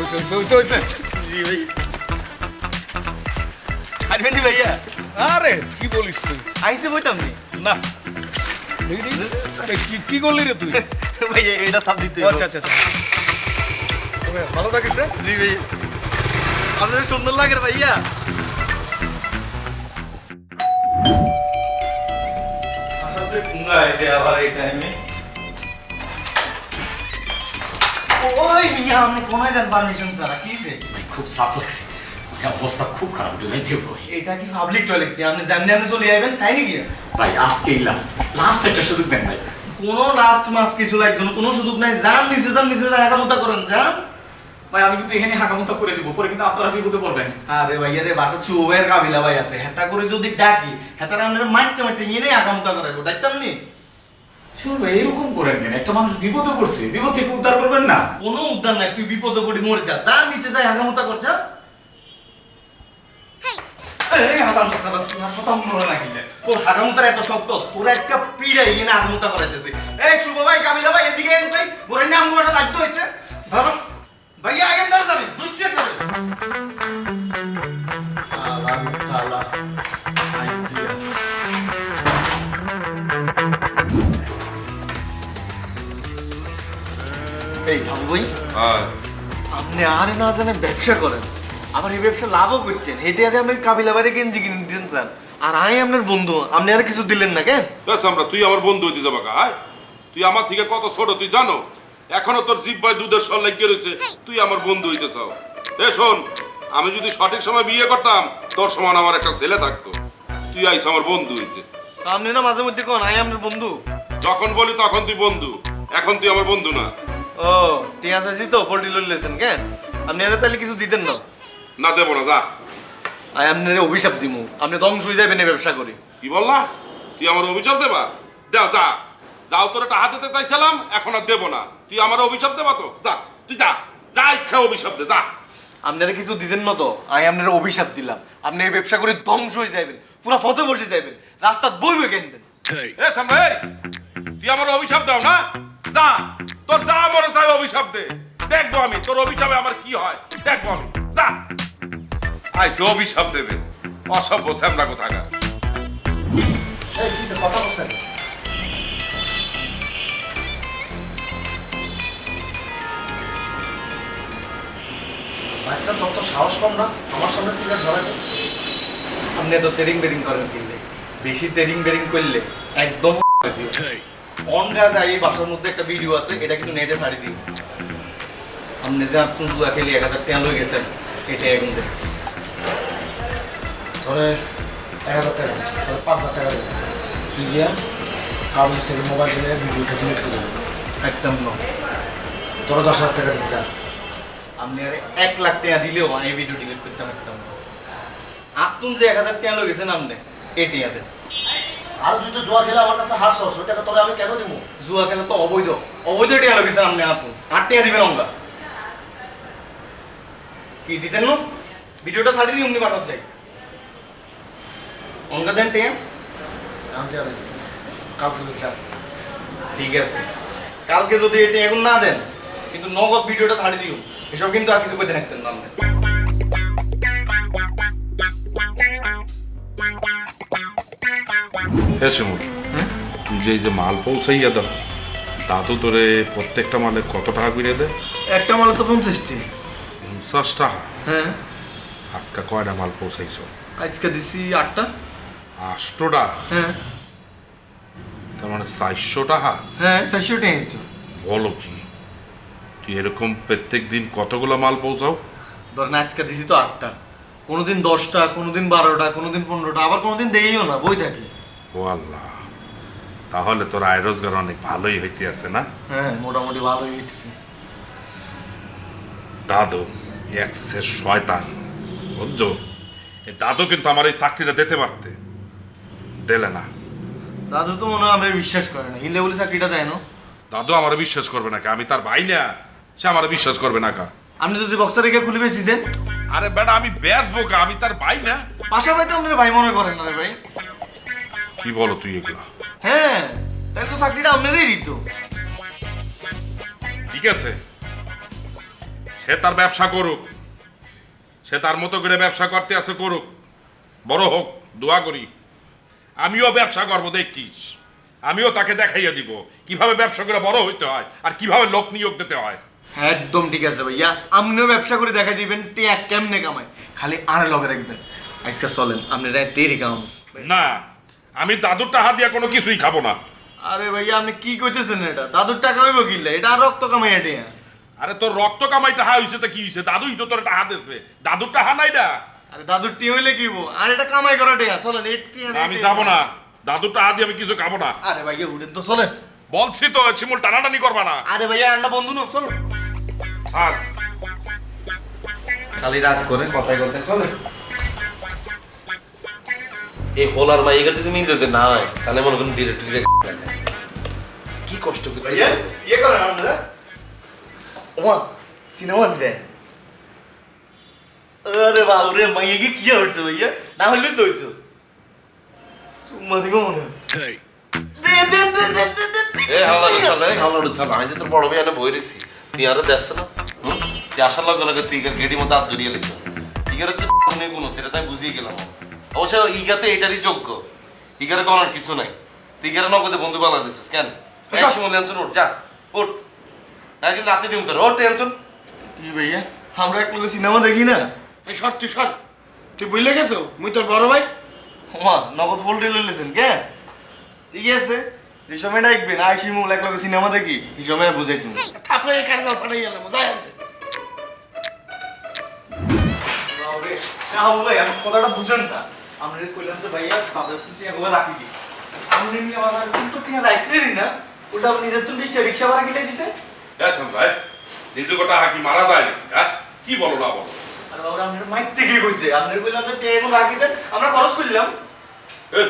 জি ভাই ভাইয়া। আরে কি বলিস তুই? আইসে বইতাম নি? কি- কি করলি রে তুই? এটা সাপ দিতে আচ্ছা আচ্ছা আচ্ছা। ভালো থাকিস জি ভাইয়া। আপনার সুন্দর লাগে ভাইয়া। আসাতে কুঙ্গা আছে আবার এই টাইমে ওই মিয়া আপনি কোনায় যান পারমিশন ছাড়া কিসে ভাই খুব সাফ লাগছে। অবস্থা খুব খারাপ বুঝাইতে ভাই। এটা কি পাবলিক টয়লেট আপনি যেমনি আপনি চলে যাবেন খাই নাকি? ভাই আজকেই লাস্ট লাস্ট একটা সুযোগ দেন ভাই। কোনো লাস্ট মাস কিছু লাগবে না কোনো সুযোগ নাই। যান নিচে যান নিচে যান একামতা করেন যান। ভাই আমি কিন্তু এখানে হাকামুতা করে দিব পরে কিন্তু আপনারা বিপদে পড়বেন। আরে ভাইয়া রে বাসা চুবের কাবিলা ভাই আছে। হেতা করে যদি ডাকি হেতারা আমরা মারতে মারতে নিয়ে নেই আকামতা করাবো দেখতাম নি শুনুন এরকম করেন কেন? একটা মানুষ বিপদে পড়ছে বিপদ থেকে উদ্ধার করবেন না। কোনো উদ্ধার নাই তুই বিপদে পড়ে মরে যা। যা নিচে যাই আকামতা কর যা। এই হাতাম কথা কথা মনে না। তোর হাকামতার এত শক্ত তোর একটা পিড়াই এনে আকামতা করাইতেছে। এই শুভ ভাই কাবিলা ভাই এদিকে হয়েছে। ভাইয়া আগে ধর যাবে ভাই হ্যাঁ। আপনি আরে না জানে ব্যবসা করেন। আবার এই ব্যবসা লাভও করছেন। হেঁটে আপনি কাবিলা বাড়ি গেঞ্জি কিনে দিতেন স্যার আর আমি আপনার বন্ধু। আপনি আর কিছু দিলেন না কেন? আমরা তুই আমার বন্ধু হইতে যাবা কা? তুই আমার থেকে কত ছোট তুই জানো? এখনও তোর জিব্বায় দুধের সর লাগিয়ে রয়েছে। তুই আমার বন্ধু হইতে চাও। এ শোন আমি যদি সঠিক সময় বিয়ে করতাম তোর সমান আমার একটা ছেলে থাকতো। তুই আইস আমার বন্ধু হইতে। আপনি না মাঝে মধ্যে কোন? আমি আপনার বন্ধু। যখন বলি তখন তুই বন্ধু। এখন তুই আমার বন্ধু না। ও আছে আছি তো ফোল্টি লইলেছেন কেন আপনি আর তাহলে কিছু দিতেন না? না দেবো না যা। আমি আপনার অভিশাপ দিমু। আপনি ধ্বংস হয়ে যাবেন এই ব্যবসা করে। কি বললা? তুই আমার অভিশাপ দেবা? দাও যা। যাও তোর একটা হাত চাইছিলাম এখন আর দেবো না। তুই আমার অভিশাপ দেবা তো? যা তুই যা। যা ইচ্ছা অভিশাপ দে যা। আপনারা কিছু দিতেন না তো? আমি আপনার অভিশাপ দিলাম। আপনি এই ব্যবসা করে ধ্বংস হয়ে যাবেন। পুরো ফতে বসে যাবেন। রাস্তা বই বই কিনবেন। এ সামনে তুই আমার অভিশাপ দাও না? যা। তোর যা মনে চাই অভিশাপ দে। দেখব আমি তোর অভিশাপে আমার কি হয়? দেখব আমি। যা। আইসে অভিশাপ দেবে অসভ্য স্যামরা কোথাকার? এই কথা বলছেন মাস্টার তোর তো সাহস কম না? আমার সামনে সিগারেট ধরাইছিস আপনি তো তেরিং বেরিং করেন কিনলে? বেশি তেরিং বেরিং করলে একদম বাসার মধ্যে একটা ভিডিও আছে, এটা নেটে দিন আপনি যে এক হাজার গেছেন এক হাজার টাকা পাঁচ হাজার টাকা তুই থেকে মোবাইল ন। দশ হাজার টাকা যা আপনি এক লাখ টাকা দিলেও আমি ভিডিও ডিলিট করতাম, একদম আপনি যে এক হাজার টাকা লয়ে আপনি এটি দেন আর তুই তো জুয়া খেলে আমার কাছে হারছস ওই টাকা তোরে আমি কেন দিব জুয়া খেলা তো অবৈধ। অবৈধ টাকা লয়ে গেছেন আপনি আপনি আট দিবেন অঙ্গা কি দিতেন না? ভিডিওটা ছাড়ি দিই অমনি পাঠাতে চাই অঙ্গা দেন কালকে ঠিক আছে। কালকে যদি এটা এখন না দেন কিন্তু নগদ ভিডিওটা ছাড়ি দিও। এসব কিন্তু আর কিছু করতে রাখতেন না হ্যাঁ শিমুল তুই যে যে মাল পৌঁছাইয়া দাও দাদু তোরে প্রত্যেকটা মালে কত টাকা করে দে? একটা মাল তো পঞ্চাশটি পঞ্চাশ টাকা? হ্যাঁ। আজকে কয়টা মাল পৌঁছাইছো? আজকে দিছি আটটা। আটশোটা হ্যাঁ। তার মানে চারশো টাকা? হ্যাঁ চারশো টাকা তো। বলো কি? তুই এরকম প্রত্যেক দিন কতগুলো মাল পৌঁছাও? ধরেন আজকে দিছি তো আটটা। কোনোদিন দশটা কোনোদিন বারোটা কোনোদিন পনেরোটা আবার কোনোদিন দেইও না বই থাকি। ও আল্লাহ তাহলে তোর আয় রোজগার অনেক ভালোই হইতে আছে না? হ্যাঁ মোটামুটি ভালোই হইতেছে। দাদু এক্সের শয়তান। বুঝছ? এই দাদু কিন্তু আমার এই চাকরিটা দিতে পারতে। দিলে না। দাদু তো মনে হয় আমরা বিশ্বাস করে না। হিলে বলে চাকরিটা দেয় না। দাদু আমার বিশ্বাস করবে না কা? আমি তার ভাই না। সে আমার বিশ্বাস করবে না কা? আপনি যদি বক্সার রেখে খুলে বেশি দেন। আরে বেটা আমি বেচবো কা? আমি তার ভাই না। পাশাপাশি আপনার ভাই মনে করেন না রে ভাই। কি বলো তুই এগুলা? হ্যাঁ তাহলে তো চাকরিটা আপনারই দিত। ঠিক আছে। সে তার ব্যবসা করুক। সে তার মতো করে ব্যবসা করতে আছে করুক। বড় হোক দোয়া করি। আমিও ব্যবসা করব দেখিস। আমিও তাকে দেখাইয়া দিব কীভাবে ব্যবসা করে বড় হইতে হয় আর কীভাবে লোক নিয়োগ দিতে হয়। একদম ঠিক আছে ভাইয়া। আপনিও ব্যবসা করে দেখা দিবেন টিয়া কেমনে কামায়। খালি আর লগে রাখবেন। আজকে চলেন আপনি রায় তেরি কাম না আমি দাদুর টাকা দিয়া কোনো কিছুই খাব না। আরে ভাইয়া আপনি কি কইতেছেন এটা? দাদুর টাকা হইব কিনলে এটা আর রক্ত কামাই টিয়া আরে তোর রক্ত কামাই টাহা হইছে তো কি হইছে? দাদুই তো তোর টাহা দিছে। দাদুর টাহা নাই না আরে দাদুর টি হইলে কি হইবো? আর এটা কামাই করা টিয়া। চলেন না, আমি যাব না। দাদুর টাহা দিয়ে আমি কিছু খাব না। আরে ভাইয়া উঠেন তো চলেন। বলছি তো শিমুল টানাটানি করবা না। আরে ভাইয়া আন্ডা বন্ধু না চলো আর খালি রাগ করে কথাই কথাই চলেন। এই হোলার যদি দিতে না হয় তাহলে মনে করেন ডিরেক্টরি কি কষ্ট করতে ইয়ে করেন আপনারা। ওমা সিনেমা আরে বাবুরে মাইয়া কি কি হচ্ছে ভাইয়া? না হলে তো হইতো। সুম্মা দিব মনে হয়। বড় বই তুই আরও দেখছ না। হুম? তুই আসার লগে লগে তুই গেডি মতো হাত লিস ইগারে তুই কোনো সেটা তো আমি বুঝিয়ে গেলাম। অবশ্য ইগাতে এটারই যোগ্য। ইগারে কোনো কিছু নাই। তুই ইগারে নগদে বন্ধু বানা দিছিস কেন? এই সময় লেন উঠ যা উঠ। না কিন্তু রাতে দিম তোর? ওঠ টেনতুন কি ভাইয়া আমরা এক লোক সিনেমা দেখি না? এই সর তুই সর। তুই বুঝলে গেছো? মুই তোর বড় ভাই। ওমা নগদ বলতে লইলেছেন কে? ঠিক আছে যে সময় ডাকবেন আইসি মূল এক লোক সিনেমা দেখি এই সময় বুঝাই তুমি তারপরে এই কারণে পাঠাই গেলাম যাই আনতে। শাহাবু ভাই আমি কথাটা বুঝেন না। আমরা কইলাম যে ভাইয়া তাদের তুই একবার রাখি দি। আপনি নিয়ে বাজার কিন্তু রাখতে দিন না। ওটা নিজের তুমি রিক্সা ভাড়া কিনে দিছে। দেখছেন ভাই নিজে গোটা হাকি মারা যায় নাকি হ্যাঁ? কি বলো না বলো? আর বাবা আপনার মাইক থেকে কইছে। আপনি কইলাম যে টেবিল রাখি দেন আমরা খরচ করলাম। এই,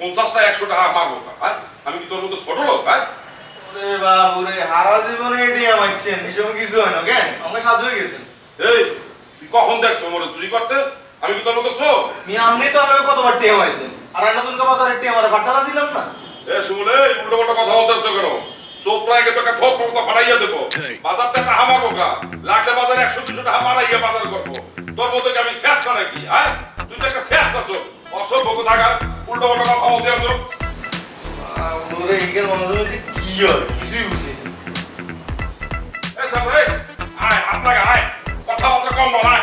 পঞ্চাশটা একশো টাকা মারবো হ্যাঁ? আমি কি তোর মতো ছোট লোক হ্যাঁ? ওরে বাবু রে হারা জীবনে এটি আমাইছেন এসব কিছু হয় না কেন? আমরা সাধু হয়ে গেছেন। এই তুই কখন দেখছ মোরে চুরি করতে? আমি কি তোর মতো ছোট মি আপনি তো আমাকে কতবার টেম আইতেন আর আমরা তুমি বাজারে টেম আর বাটারা ছিলাম না। এ শুনলে এই উল্টো পাল্টা কথা বলতেছো কেন? চোখ প্রায় তোকে থোপ মতো ফাটাইয়া দেবো। বাজার থেকে টাকা মারবো কা লাগলে বাজারে একশো দুশো টাকা মারাইয়া বাজার করব। তোর মতো কি আমি শেষ নাকি হ্যাঁ? তুই তো একটা শেষ আছো অসভ্য থাকা উল্টো পাল্টা কথা বলতে আছো ওরে ইগের মনে হয় কি হয় কিছুই বুঝি। এ সামনে আয় হাত লাগা আয়। কথাবার্তা কম বল আয়।